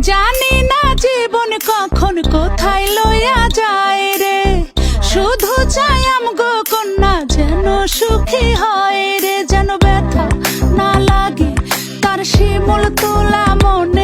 জানি না জীবন কখন কোথায় লইয়া যায় রে। শুধু চাই আমগো কন্যা যেন সুখী হয় রে। যেন ব্যথা না লাগে তার শিমুল তোলা মন